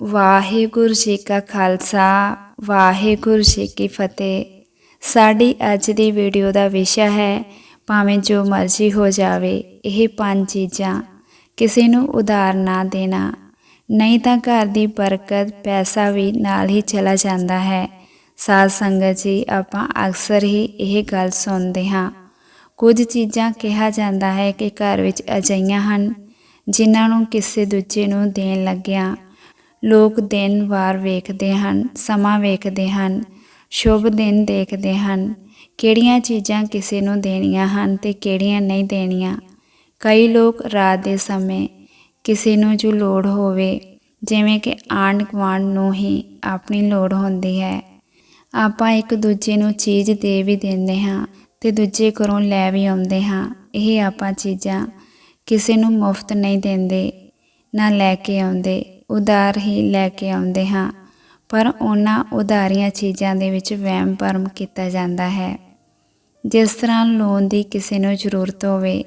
ਵਾਹਿਗੁਰੂ ਜੀ ਕਾ ਖਾਲਸਾ, ਵਾਹਿਗੁਰੂ ਜੀ ਕੀ ਫਤਿਹ। ਸਾਡੀ ਅੱਜ ਦੀ ਵੀਡੀਓ ਦਾ ਵਿਸ਼ਾ ਹੈ, ਭਾਵੇਂ ਜੋ ਮਰਜ਼ੀ ਹੋ ਜਾਵੇ, ਇਹ ਪੰਜ ਚੀਜ਼ਾਂ। ਕਿਸੇ ਨੂੰ ਉਧਾਰ ਨਾ ਦੇਣਾ, ਨਹੀਂ ਤਾਂ ਘਰ ਦੀ ਬਰਕਤ, ਪੈਸਾ ਵੀ ਨਾਲ ਹੀ ਚਲਾ ਜਾਂਦਾ ਹੈ। ਸਾਧ ਸੰਗਤ ਜੀ, ਆਪਾਂ ਅਕਸਰ ਹੀ ਇਹ ਗੱਲ ਸੁਣਦੇ ਹਾਂ। ਕੁਝ ਚੀਜ਼ਾਂ ਕਿਹਾ ਜਾਂਦਾ ਹੈ ਕਿ ਘਰ ਵਿੱਚ ਅਜਈਆਂ ਹਨ, ਜਿਨ੍ਹਾਂ ਨੂੰ ਕਿਸੇ ਦੂਜੇ ਨੂੰ ਦੇਣ ਲੱਗਿਆਂ ਲੋਕ ਦਿਨ ਵਾਰ ਵੇਖਦੇ ਹਨ, ਸਮਾਂ ਵੇਖਦੇ ਹਨ, ਸ਼ੁਭ ਦਿਨ ਦੇਖਦੇ ਹਨ। ਕਿਹੜੀਆਂ ਚੀਜ਼ਾਂ ਕਿਸੇ ਨੂੰ ਦੇਣੀਆਂ ਹਨ ਤੇ ਕਿਹੜੀਆਂ ਨਹੀਂ ਦੇਣੀਆਂ? ਕਈ ਲੋਕ ਰਾਤ ਦੇ ਸਮੇਂ ਕਿਸੇ ਨੂੰ ਜੋ ਲੋੜ ਹੋਵੇ, ਜਿਵੇਂ ਕਿ ਆਂਢ ਗੁਆਂਢ ਨੂੰ ਹੀ ਆਪਣੀ ਲੋੜ ਹੁੰਦੀ ਹੈ। ਆਪਾਂ ਇੱਕ ਦੂਜੇ ਨੂੰ ਚੀਜ਼ ਦੇ ਵੀ ਦਿੰਦੇ ਹਾਂ ਤੇ ਦੂਜੇ ਘਰੋਂ ਲੈ ਵੀ ਆਉਂਦੇ ਹਾਂ। ਇਹ ਆਪਾਂ ਚੀਜ਼ਾਂ ਕਿਸੇ ਨੂੰ ਮੁਫਤ ਨਹੀਂ ਦਿੰਦੇ, ਨਾ ਲੈ ਕੇ ਆਉਂਦੇ। ਉਧਾਰ ਹੀ ਲੈ ਕੇ ਆਉਂਦੇ ਹਾਂ। ਪਰ ਉਹਨਾਂ ਉਧਾਰੀਆਂ ਚੀਜ਼ਾਂ ਦੇ ਵਿੱਚ ਵਹਿਮ ਭਰਮ ਕੀਤਾ ਜਾਂਦਾ ਹੈ। ਜਿਸ ਤਰ੍ਹਾਂ ਲੋਨ ਦੀ ਕਿਸੇ ਨੂੰ ਜ਼ਰੂਰਤ ਹੋਵੇ,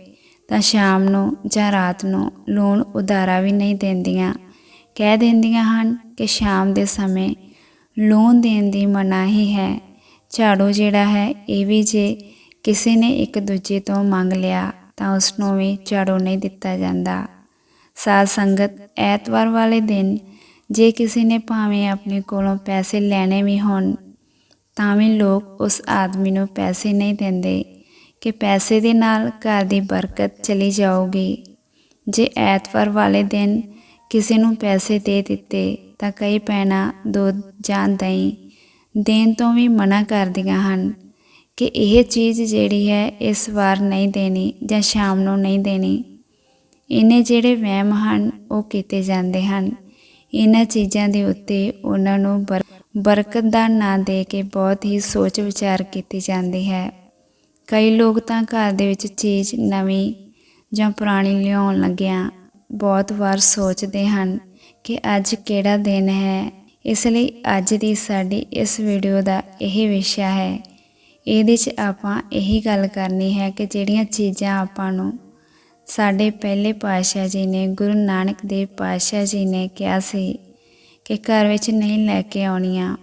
ਤਾਂ ਸ਼ਾਮ ਨੂੰ ਜਾਂ ਰਾਤ ਨੂੰ ਲੋਨ ਉਧਾਰਾ ਵੀ ਨਹੀਂ ਦਿੰਦੀਆਂ। ਕਹਿ ਦਿੰਦੀਆਂ ਹਨ ਕਿ ਸ਼ਾਮ ਦੇ ਸਮੇਂ ਲੋਨ ਦੇਣ ਦੀ ਮਨਾਹੀ ਹੈ ਝਾੜੂ ਜਿਹੜਾ ਹੈ, ਇਹ ਵੀ ਜੇ ਕਿਸੇ ਨੇ ਇੱਕ ਦੂਜੇ ਤੋਂ ਮੰਗ ਲਿਆ, ਤਾਂ ਉਸ ਨੂੰ ਵੀ ਝਾੜੂ ਨਹੀਂ ਦਿੱਤਾ ਜਾਂਦਾ। ਸਾਧ ਸੰਗਤ ਐਤਵਾਰ ਵਾਲੇ ਦਿਨ ਜੇ ਕਿਸੇ ਨੇ ਭਾਵੇਂ ਆਪਣੇ ਕੋਲੋਂ ਪੈਸੇ ਲੈਣੇ ਵੀ ਹੋਣ, ਤਾਂ ਵੀ ਲੋਕ ਉਸ ਆਦਮੀ ਨੂੰ ਪੈਸੇ ਨਹੀਂ ਦਿੰਦੇ ਕਿ ਪੈਸੇ ਦੇ ਨਾਲ ਘਰ ਦੀ ਬਰਕਤ ਚਲੀ ਜਾਊਗੀ। ਜੇ ਐਤਵਾਰ ਵਾਲੇ ਦਿਨ ਕਿਸੇ ਨੂੰ ਪੈਸੇ ਦੇ ਦਿੱਤੇ, ਤਾਂ ਕਈ ਭੈਣਾਂ ਦੁੱਧ ਜਾਂ ਦਹੀਂ ਦੇਣ ਤੋਂ ਵੀ ਮਨਾ ਕਰਦੀਆਂ ਹਨ ਕਿ ਇਹ ਚੀਜ਼ ਜਿਹੜੀ ਹੈ, ਇਸ ਵਾਰ ਨਹੀਂ ਦੇਣੀ ਜਾਂ ਸ਼ਾਮ ਨੂੰ ਨਹੀਂ ਦੇਣੀ। ਇਹਨੇ ਜਿਹੜੇ ਵਹਿਮ ਹਨ, ਉਹ ਕੀਤੇ ਜਾਂਦੇ ਹਨ। ਇਹਨਾਂ ਚੀਜ਼ਾਂ ਦੇ ਉੱਤੇ ਉਹਨਾਂ ਨੂੰ ਬਰ- ਬਰਕਤ ਦਾ ਨਾਂ ਦੇ ਕੇ ਬਹੁਤ ਹੀ ਸੋਚ ਵਿਚਾਰ ਕੀਤੀ ਜਾਂਦੀ ਹੈ। ਕਈ ਲੋਕ ਤਾਂ ਘਰ ਦੇ ਵਿੱਚ ਚੀਜ਼ ਨਵੀਂ ਜਾਂ ਪੁਰਾਣੀ ਲਿਆਉਣ ਲੱਗਿਆਂ ਬਹੁਤ ਵਾਰ ਸੋਚਦੇ ਹਨ ਕਿ ਅੱਜ ਕਿਹੜਾ ਦਿਨ ਹੈ। ਇਸ ਲਈ ਅੱਜ ਦੀ ਸਾਡੀ ਇਸ ਵੀਡੀਓ ਦਾ ਇਹ ਵਿਸ਼ਾ ਹੈ। ਇਹਦੇ 'ਚ ਆਪਾਂ ਇਹੀ ਗੱਲ ਕਰਨੀ ਹੈ ਕਿ ਜਿਹੜੀਆਂ ਚੀਜ਼ਾਂ ਆਪਾਂ ਨੂੰ ਸਾਡੇ ਪਹਿਲੇ ਪਾਤਸ਼ਾਹ ਜੀ ਨੇ ਗੁਰੂ ਨਾਨਕ ਦੇਵ ਪਾਤਸ਼ਾਹ ਜੀ ਨੇ ਕਿਹਾ ਸੀ ਕਿ ਘਰ ਵਿੱਚ ਨਹੀਂ ਲੈ ਕੇ ਆਉਣੀਆਂ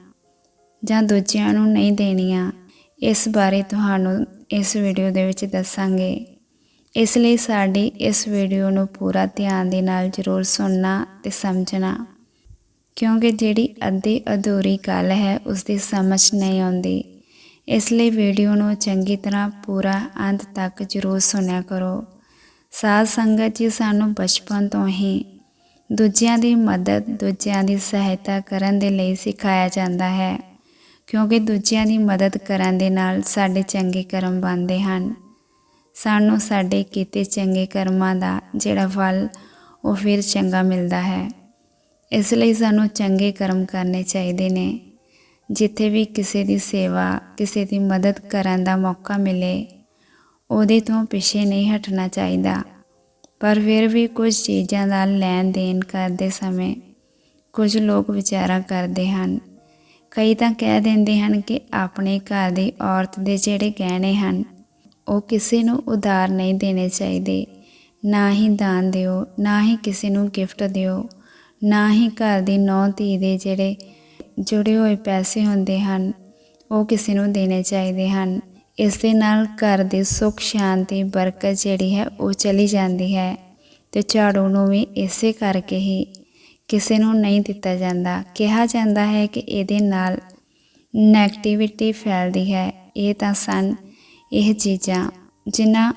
ਜਾਂ ਦੂਜਿਆਂ ਨੂੰ ਨਹੀਂ ਦੇਣੀਆਂ। ਇਸ ਬਾਰੇ ਤੁਹਾਨੂੰ ਇਸ ਵੀਡੀਓ ਦੇ ਵਿੱਚ ਦੱਸਾਂਗੇ। ਇਸ ਲਈ ਸਾਡੀ ਇਸ ਵੀਡੀਓ ਨੂੰ ਪੂਰਾ ਧਿਆਨ ਦੇ ਨਾਲ ਜ਼ਰੂਰ ਸੁਣਨਾ ਤੇ ਸਮਝਣਾ, ਕਿਉਂਕਿ ਜਿਹੜੀ ਅੱਧੀ ਅਧੂਰੀ ਗੱਲ ਹੈ ਉਸ ਦੀ ਸਮਝ ਨਹੀਂ ਆਉਂਦੀ। ਇਸ ਲਈ ਵੀਡੀਓ ਨੂੰ ਚੰਗੀ ਤਰ੍ਹਾਂ ਪੂਰਾ ਅੰਤ ਤੱਕ ਜ਼ਰੂਰ ਸੁਣਿਆ ਕਰੋ। ਸਾਧ ਸੰਗਤ ਜੀ ਸਾਨੂੰ ਬਚਪਨ ਤੋਂ ਹੀ ਦੂਜਿਆਂ ਦੀ ਮਦਦ, ਦੂਜਿਆਂ ਦੀ ਸਹਾਇਤਾ ਕਰਨ ਦੇ ਲਈ ਸਿਖਾਇਆ ਜਾਂਦਾ ਹੈ। ਕਿਉਂਕਿ ਦੂਜਿਆਂ ਦੀ ਮਦਦ ਕਰਨ ਦੇ ਨਾਲ ਸਾਡੇ ਚੰਗੇ ਕਰਮ ਬਣਦੇ ਹਨ। ਸਾਨੂੰ ਸਾਡੇ ਕੀਤੇ ਚੰਗੇ ਕਰਮਾਂ ਦਾ ਜਿਹੜਾ ਫਲ, ਉਹ ਫਿਰ ਚੰਗਾ ਮਿਲਦਾ ਹੈ। ਇਸ ਲਈ ਸਾਨੂੰ ਚੰਗੇ ਕਰਮ ਕਰਨੇ ਚਾਹੀਦੇ ਨੇ। ਜਿੱਥੇ ਵੀ ਕਿਸੇ ਦੀ ਸੇਵਾ, ਕਿਸੇ ਦੀ ਮਦਦ ਕਰਨ ਦਾ ਮੌਕਾ ਮਿਲੇ ਉਹਦੇ ਤੋਂ ਪਿੱਛੇ ਨਹੀਂ ਹਟਣਾ ਚਾਹੀਦਾ। ਪਰ ਫਿਰ ਵੀ ਕੁਝ ਚੀਜ਼ਾਂ ਦਾ ਲੈਣ ਦੇਣ ਕਰਦੇ ਸਮੇਂ ਕੁਝ ਲੋਕ ਵਿਚਾਰਾ ਕਰਦੇ ਹਨ। ਕਈ ਤਾਂ ਕਹਿ ਦਿੰਦੇ ਹਨ ਕਿ ਆਪਣੇ ਘਰ ਦੀ ਔਰਤ ਦੇ ਜਿਹੜੇ ਗਹਿਣੇ ਹਨ, ਉਹ ਕਿਸੇ ਨੂੰ ਉਧਾਰ ਨਹੀਂ ਦੇਣੇ ਚਾਹੀਦੇ। ਨਾ ਹੀ ਦਾਨ ਦਿਓ, ਨਾ ਹੀ ਕਿਸੇ ਨੂੰ ਗਿਫਟ ਦਿਓ, ਨਾ ਹੀ ਘਰ ਦੀ ਨੌ ਧੀ ਦੇ ਜਿਹੜੇ ਜੁੜੇ ਹੋਏ ਪੈਸੇ ਹੁੰਦੇ ਹਨ, ਉਹ ਕਿਸੇ ਨੂੰ ਦੇਣੇ ਚਾਹੀਦੇ ਹਨ। ਇਸ ਦੇ ਨਾਲ ਘਰ ਦੀ ਸੁੱਖ, ਸ਼ਾਂਤੀ, ਬਰਕਤ ਜਿਹੜੀ ਹੈ ਉਹ ਚਲੀ ਜਾਂਦੀ ਹੈ ਤੇ ਝਾੜੂ ਨੂੰ ਵੀ ਇਸੇ ਕਰਕੇ ਹੀ ਕਿਸੇ ਨੂੰ ਨਹੀਂ ਦਿੱਤਾ ਜਾਂਦਾ। ਕਿਹਾ ਜਾਂਦਾ ਹੈ ਕਿ ਇਹਦੇ ਨਾਲ ਨੈਗੇਟਿਵਿਟੀ ਫੈਲਦੀ ਹੈ। ਇਹ ਤਾਂ ਸਨ ਇਹ ਚੀਜ਼ਾਂ ਜਿਨ੍ਹਾਂ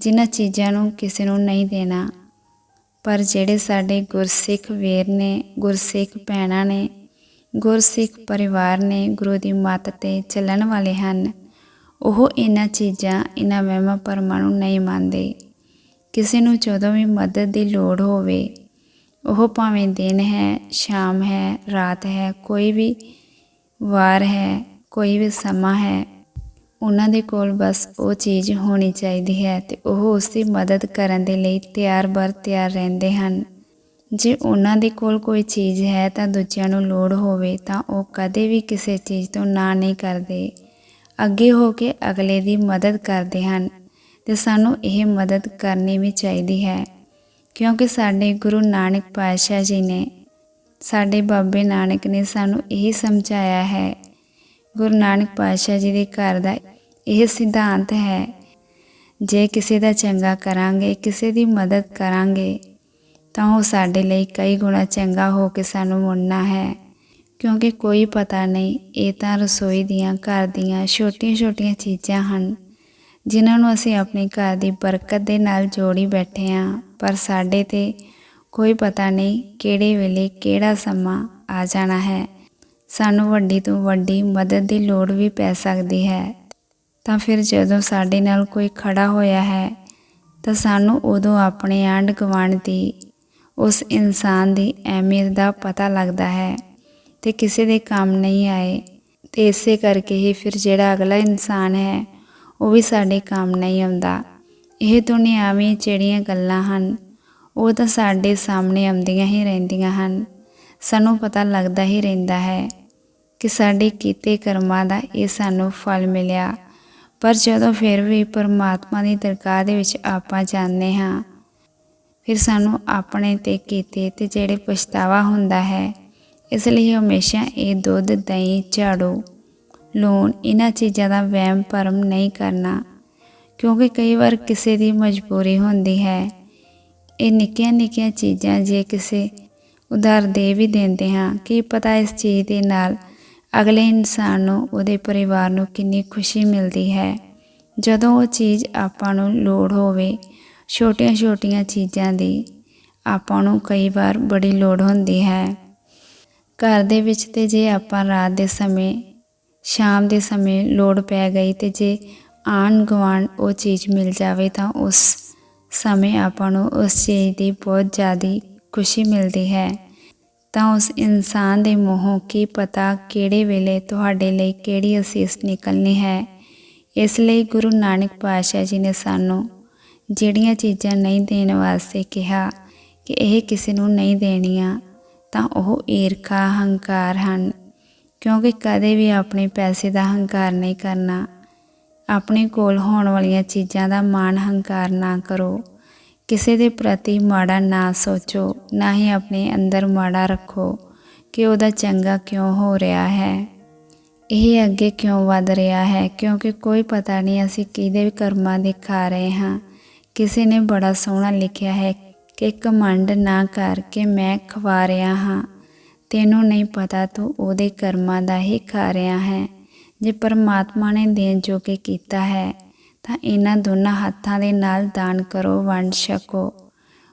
ਜਿਨ੍ਹਾਂ ਚੀਜ਼ਾਂ ਨੂੰ ਕਿਸੇ ਨੂੰ ਨਹੀਂ ਦੇਣਾ। ਪਰ ਜਿਹੜੇ ਸਾਡੇ ਗੁਰਸਿੱਖ ਵੀਰ ਨੇ, ਗੁਰਸਿੱਖ ਭੈਣਾਂ ਨੇ, ਗੁਰਸਿੱਖ ਪਰਿਵਾਰ ਨੇ ਗੁਰੂ ਦੀ ਮੱਤ ਤੇ ਚੱਲਣ ਵਾਲੇ ਹਨ ਉਹ ਇਹਨਾਂ ਚੀਜ਼ਾਂ, ਇਹਨਾਂ ਵਹਿਮਾਂ ਭਰਮਾਂ ਨੂੰ ਨਹੀਂ ਮੰਨਦੇ। ਕਿਸੇ ਨੂੰ ਜਦੋਂ ਵੀ ਮਦਦ ਦੀ ਲੋੜ ਹੋਵੇ, ਉਹ ਭਾਵੇਂ ਦਿਨ ਹੈ, ਸ਼ਾਮ ਹੈ, ਰਾਤ ਹੈ, ਕੋਈ ਵੀ ਵਾਰ ਹੈ, ਕੋਈ ਵੀ ਸਮਾਂ ਹੈ, ਉਹਨਾਂ ਦੇ ਕੋਲ ਬਸ ਉਹ ਚੀਜ਼ ਹੋਣੀ ਚਾਹੀਦੀ ਹੈ ਤੇ ਉਹ ਉਸ ਦੀ ਮਦਦ ਕਰਨ ਦੇ ਲਈ ਤਿਆਰ ਬਰ ਤਿਆਰ ਰਹਿੰਦੇ ਹਨ। ਜੇ ਉਹਨਾਂ ਦੇ ਕੋਲ ਕੋਈ ਚੀਜ਼ ਹੈ ਤਾਂ ਦੂਜਿਆਂ ਨੂੰ ਲੋੜ ਹੋਵੇ ਤਾਂ ਉਹ ਕਦੇ ਵੀ ਕਿਸੇ ਚੀਜ਼ ਤੋਂ ਨਾ ਨਹੀਂ ਕਰਦੇ। ਅੱਗੇ ਹੋ ਕੇ ਅਗਲੇ ਦੀ ਮਦਦ ਕਰਦੇ ਹਨ ਤੇ ਸਾਨੂੰ ਇਹ ਮਦਦ ਕਰਨੀ ਵੀ ਚਾਹੀਦੀ ਹੈ। ਕਿਉਂਕਿ ਸਾਡੇ ਗੁਰੂ ਨਾਨਕ ਪਾਤਸ਼ਾਹ ਜੀ ਨੇ, ਸਾਡੇ ਬਾਬੇ ਨਾਨਕ ਨੇ ਸਾਨੂੰ ਇਹ ਸਮਝਾਇਆ ਹੈ। ਗੁਰੂ ਨਾਨਕ ਪਾਤਸ਼ਾਹ ਜੀ ਦੇ ਘਰ ਦਾ ਇਹ ਸਿਧਾਂਤ ਹੈ, ਜੇ ਕਿਸੇ ਦਾ ਚੰਗਾ ਕਰਾਂਗੇ, ਕਿਸੇ ਦੀ ਮਦਦ ਕਰਾਂਗੇ, ਤਾਂ ਉਹ ਸਾਡੇ ਲਈ ਕਈ ਗੁਣਾ ਚੰਗਾ ਹੋ ਕੇ ਸਾਨੂੰ ਮੁੜਨਾ ਹੈ। ਕਿਉਂਕਿ ਕੋਈ ਪਤਾ ਨਹੀਂ, ਇਹ ਤਾਂ ਰਸੋਈ ਦੀਆਂ ਘਰ ਦੀਆਂ ਛੋਟੀਆਂ-ਛੋਟੀਆਂ ਚੀਜ਼ਾਂ ਹਨ, ਜਿਨ੍ਹਾਂ ਨੂੰ ਅਸੀਂ ਆਪਣੇ ਘਰ ਦੀ ਬਰਕਤ ਦੇ ਨਾਲ ਜੋੜੀ ਬੈਠੇ ਹਾਂ। ਪਰ ਸਾਡੇ ਤੇ ਕੋਈ ਪਤਾ ਨਹੀਂ ਕਿਹੜੇ ਵੇਲੇ ਕਿਹੜਾ ਸਮਾਂ ਆ ਜਾਣਾ ਹੈ। ਸਾਨੂੰ ਵੱਡੀ ਤੋਂ ਵੱਡੀ ਮਦਦ ਦੀ ਲੋੜ ਵੀ ਪੈ ਸਕਦੀ ਹੈ। ਤਾਂ ਫਿਰ ਜਦੋਂ ਸਾਡੇ ਨਾਲ ਕੋਈ ਖੜਾ ਹੋਇਆ ਹੈ, ਤਾਂ ਸਾਨੂੰ ਉਦੋਂ ਆਪਣੇ ਆਂਢ ਗੁਆਂਢ ਦੀ, ਉਸ ਇਨਸਾਨ ਦੀ ਅਹਿਮੀਅਤ ਦਾ ਪਤਾ ਲੱਗਦਾ ਹੈ। ਤੇ ਕਿਸੇ ਦੇ ਕੰਮ ਨਹੀਂ ਆਏ ਤੇ ਇਸੇ ਕਰਕੇ ਹੀ ਫਿਰ ਜਿਹੜਾ ਅਗਲਾ ਇਨਸਾਨ ਹੈ, ਉਹ ਵੀ ਸਾਡੇ ਕੰਮ ਨਹੀਂ ਆਉਂਦਾ। ਇਹ ਦੁਨਿਆਵੀ ਜਿਹੜੀਆਂ ਗੱਲਾਂ ਹਨ, ਉਹ ਤਾਂ ਸਾਡੇ ਸਾਹਮਣੇ ਆਉਂਦੀਆਂ ਹੀ ਰਹਿੰਦੀਆਂ ਹਨ। ਸਾਨੂੰ ਪਤਾ ਲੱਗਦਾ ਹੀ ਰਹਿੰਦਾ ਹੈ ਕਿ ਸਾਡੇ ਕੀਤੇ ਕਰਮਾਂ ਦਾ ਇਹ ਸਾਨੂੰ ਫਲ ਮਿਲਿਆ। ਪਰ ਜਦੋਂ ਫਿਰ ਵੀ ਪਰਮਾਤਮਾ ਦੀ ਦਰਗਾਹ ਦੇ ਵਿੱਚ ਆਪਾਂ ਜਾਂਦੇ ਹਾਂ, ਫਿਰ ਸਾਨੂੰ ਆਪਣੇ ਤੇ ਕੀਤੇ ਤੇ ਜਿਹੜੇ ਪਛਤਾਵਾ ਹੁੰਦਾ ਹੈ ਇਸ ਲਈ ਹਮੇਸ਼ਾ ਇਹ ਦੁੱਧ, ਦਹੀਂ, ਝਾੜੂ, ਲੂਣ, ਇਹਨਾਂ ਚੀਜ਼ਾਂ ਦਾ ਵਹਿਮ ਭਰਮ ਨਹੀਂ ਕਰਨਾ, ਕਿਉਂਕਿ ਕਈ ਵਾਰ ਕਿਸੇ ਦੀ ਮਜਬੂਰੀ ਹੁੰਦੀ ਹੈ। ਇਹ ਨਿੱਕੀਆਂ ਨਿੱਕੀਆਂ ਚੀਜ਼ਾਂ ਜੇ ਕਿਸੇ ਉਧਾਰ ਦੇ ਵੀ ਦਿੰਦੇ ਹਾਂ, ਕੀ ਪਤਾ ਇਸ ਚੀਜ਼ ਦੇ ਨਾਲ ਅਗਲੇ ਇਨਸਾਨ ਨੂੰ, ਉਹਦੇ ਪਰਿਵਾਰ ਨੂੰ ਕਿੰਨੀ ਖੁਸ਼ੀ ਮਿਲਦੀ ਹੈ। ਜਦੋਂ ਉਹ ਚੀਜ਼ ਆਪਾਂ ਨੂੰ ਲੋੜ ਹੋਵੇ, ਛੋਟੀਆਂ-ਛੋਟੀਆਂ ਚੀਜ਼ਾਂ ਦੀ ਆਪਾਂ ਨੂੰ ਕਈ ਵਾਰ ਬੜੀ ਲੋੜ ਹੁੰਦੀ ਹੈ। ਘਰ ਦੇ ਵਿੱਚ ਤੇ ਜੇ ਆਪਾਂ ਰਾਤ ਦੇ ਸਮੇਂ, ਸ਼ਾਮ ਦੇ ਸਮੇਂ ਲੋੜ ਪੈ ਗਈ ਤੇ ਜੇ ਆਣ ਗਵਾਣ ਉਹ ਚੀਜ਼ ਮਿਲ ਜਾਵੇ ਤਾਂ ਉਸ ਸਮੇਂ ਆਪਾਂ ਨੂੰ ਉਸ ਚੀਜ਼ ਦੀ ਬਹੁਤ ਜ਼ਿਆਦਾ ਖੁਸ਼ੀ ਮਿਲਦੀ ਹੈ। ਤਾਂ ਉਸ ਇਨਸਾਨ ਦੇ ਮੂੰਹੋਂ ਕੀ ਪਤਾ ਕਿਹੜੇ ਵੇਲੇ ਤੁਹਾਡੇ ਲਈ ਕਿਹੜੀ ਅਸੀਸ ਨਿਕਲਣੀ ਹੈ। ਇਸ ਲਈ ਗੁਰੂ ਨਾਨਕ ਪਾਤਸ਼ਾਹ ਜੀ ਨੇ ਸਾਨੂੰ ਜਿਹੜੀਆਂ ਚੀਜ਼ਾਂ ਨਹੀਂ ਦੇਣ ਵਾਸਤੇ ਕਿਹਾ, ਕਿ ਇਹ ਕਿਸੇ ਨੂੰ ਨਹੀਂ ਦੇਣੀਆਂ ਤਾਂ ਉਹ ਈਰਖਾ, ਹੰਕਾਰ ਹਨ, ਕਿਉਂਕਿ ਕਦੇ ਵੀ ਆਪਣੇ ਪੈਸੇ ਦਾ ਹੰਕਾਰ ਨਹੀਂ ਕਰਨਾ। ਆਪਣੇ ਕੋਲ ਹੋਣ ਵਾਲੀਆਂ ਚੀਜ਼ਾਂ ਦਾ ਮਾਣ ਹੰਕਾਰ ਨਾ ਕਰੋ। ਕਿਸੇ ਦੇ ਪ੍ਰਤੀ ਮਾੜਾ ਨਾ ਸੋਚੋ, ਨਾ ਹੀ ਆਪਣੇ ਅੰਦਰ ਮਾੜਾ ਰੱਖੋ ਕਿ ਉਹਦਾ ਚੰਗਾ ਕਿਉਂ ਹੋ ਰਿਹਾ ਹੈ। ਇਹ ਅੱਗੇ ਕਿਉਂ ਵਧ ਰਿਹਾ ਹੈ? ਕਿਉਂਕਿ ਕੋਈ ਪਤਾ ਨਹੀਂ ਅਸੀਂ ਕਿਹਦੇ ਵੀ ਕਰਮਾਂ ਦੇ ਖਾ ਰਹੇ ਹਾਂ। ਕਿਸੇ ਨੇ ਬੜਾ ਸੋਹਣਾ ਲਿਖਿਆ ਹੈ ਕਿ ਕਮੰਡ ਨਾ ਕਰਕੇ ਮੈਂ ਖਵਾ ਰਿਹਾ ਹਾਂ। ਤੈਨੂੰ ਨਹੀਂ ਪਤਾ ਤੂੰ ਉਹਦੇ ਕਰਮਾਂ ਦਾ ਹੀ ਖਾ ਰਿਹਾ ਹੈ। ਜੇ ਪਰਮਾਤਮਾ ਨੇ ਦੇਣ ਜੋ ਕਿ ਕੀਤਾ ਹੈ, ਤਾਂ ਇਹਨਾਂ ਦੋਨਾਂ ਹੱਥਾਂ ਦੇ ਨਾਲ ਦਾਨ ਕਰੋ, ਵੰਡ ਛਕੋ।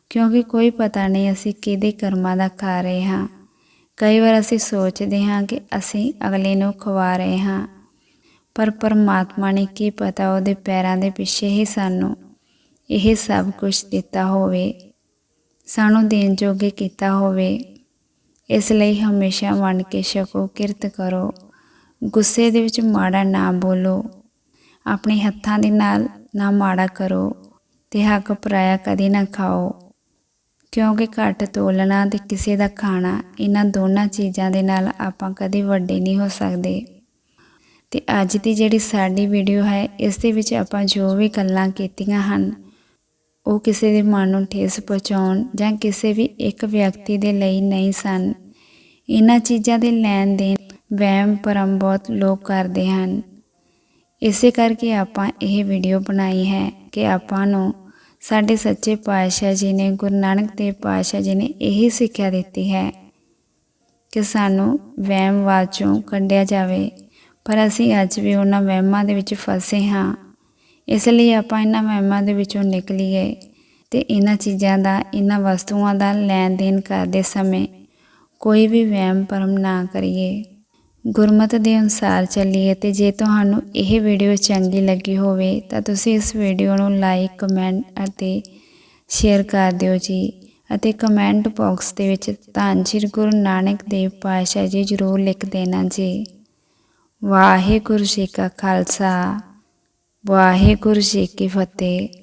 ਕਿਉਂਕਿ ਕੋਈ ਪਤਾ ਨਹੀਂ ਅਸੀਂ ਕਿਹਦੇ ਕਰਮਾਂ ਦਾ ਖਾ ਰਹੇ ਹਾਂ। ਕਈ ਵਾਰ ਅਸੀਂ ਸੋਚਦੇ ਹਾਂ ਕਿ ਅਸੀਂ ਅਗਲੇ ਨੂੰ ਖਵਾ ਰਹੇ ਹਾਂ। ਪਰ ਪਰਮਾਤਮਾ ਨੇ ਕੀ ਪਤਾ ਉਹਦੇ ਪੈਰਾਂ ਦੇ ਪਿੱਛੇ ਹੀ ਸਾਨੂੰ ਇਹ ਸਭ ਕੁਝ ਦਿੱਤਾ ਹੋਵੇ। ਸਾਨੂੰ ਦੇਣ ਜੋਗੇ ਕੀਤਾ ਹੋਵੇ, ਇਸ ਲਈ ਹਮੇਸ਼ਾ ਵੰਡ ਕੇ ਛਕੋ, ਕਿਰਤ ਕਰੋ। ਗੁੱਸੇ ਦੇ ਵਿੱਚ ਮਾੜਾ ਨਾ ਬੋਲੋ। ਆਪਣੇ ਹੱਥਾਂ ਦੇ ਨਾਲ ਨਾ ਮਾੜਾ ਕਰੋ ਤੇ ਹੱਕ ਪਰਾਇਆ ਕਦੇ ਨਾ ਖਾਓ। ਕਿਉਂਕਿ ਘੱਟ ਤੋਲਣਾ ਤੇ ਕਿਸੇ ਦਾ ਖਾਣਾ, ਇਹਨਾਂ ਦੋਨਾਂ ਚੀਜ਼ਾਂ ਦੇ ਨਾਲ ਆਪਾਂ ਕਦੇ ਵੱਡੇ ਨਹੀਂ ਹੋ ਸਕਦੇ। ਤੇ ਅੱਜ ਦੀ ਜਿਹੜੀ ਸਾਡੀ ਵੀਡੀਓ ਹੈ, ਇਸ ਦੇ ਵਿੱਚ ਆਪਾਂ ਜੋ ਵੀ ਗੱਲਾਂ ਕੀਤੀਆਂ ਹਨ ਉਹ ਕਿਸੇ ਦੇ ਮਨ ਨੂੰ ਠੇਸ ਪਹੁੰਚਾਉਣ ਜਾਂ ਕਿਸੇ ਵੀ ਇੱਕ ਵਿਅਕਤੀ ਦੇ ਲਈ ਨਹੀਂ ਸਨ। ਇਹਨਾਂ ਚੀਜ਼ਾਂ ਦੇ ਲੈਣ ਦੇਣ ਵਹਿਮ ਭਰਮ ਬਹੁਤ ਲੋਕ ਕਰਦੇ ਹਨ। ਇਸੇ ਕਰਕੇ ਆਪਾਂ ਇਹ ਵੀਡੀਓ ਬਣਾਈ ਹੈ ਕਿ ਆਪਾਂ ਨੂੰ ਸਾਡੇ ਸੱਚੇ ਪਾਤਸ਼ਾਹ ਜੀ ਨੇ, ਗੁਰੂ ਨਾਨਕ ਦੇਵ ਪਾਤਸ਼ਾਹ ਜੀ ਨੇ ਇਹੀ ਸਿੱਖਿਆ ਦਿੱਤੀ ਹੈ ਕਿ ਸਾਨੂੰ ਵਹਿਮ ਵਾਚੋਂ ਕੱਢਿਆ ਜਾਵੇ। ਪਰ ਅਸੀਂ ਅੱਜ ਵੀ ਉਹਨਾਂ ਵਹਿਮਾਂ ਦੇ ਵਿੱਚ ਫਸੇ ਹਾਂ। ਇਸ ਲਈ ਆਪਾਂ ਇਹਨਾਂ ਵਹਿਮਾਂ ਦੇ ਵਿੱਚੋਂ ਨਿਕਲੀਏ ਤੇ ਇਹਨਾਂ ਚੀਜ਼ਾਂ ਦਾ, ਇਹਨਾਂ ਵਸਤੂਆਂ ਦਾ ਲੈਣ ਦੇਣ ਕਰਦੇ ਸਮੇਂ ਕੋਈ ਵੀ ਵਹਿਮ ਭਰਮ ਨਾ ਕਰੀਏ। ਗੁਰਮਤ ਦੇ ਅਨੁਸਾਰ ਚੱਲੀਏ ਤੇ ਜੇ ਤੁਹਾਨੂੰ ਇਹ ਵੀਡੀਓ ਚੰਗੀ ਲੱਗੀ ਹੋਵੇ ਤਾਂ ਤੁਸੀਂ ਇਸ ਵੀਡੀਓ ਨੂੰ ਲਾਈਕ ਕਮੈਂਟ ਅਤੇ ਸ਼ੇਅਰ ਕਰ ਦਿਓ ਜੀ ਅਤੇ ਕਮੈਂਟ ਬਾਕਸ ਦੇ ਵਿੱਚ ਧੰਨ ਸ਼੍ਰੀ ਗੁਰੂ ਨਾਨਕ ਦੇਵ ਪਾਤਸ਼ਾਹ ਜੀ ਜ਼ਰੂਰ ਲਿਖ ਦੇਣਾ ਜੀ। ਵਾਹਿਗੁਰੂ ਜੀ ਕਾ ਖਾਲਸਾ। ਵਾਹਿਗੁਰੂ ਜੀ ਕੀ ਫਤਿਹ।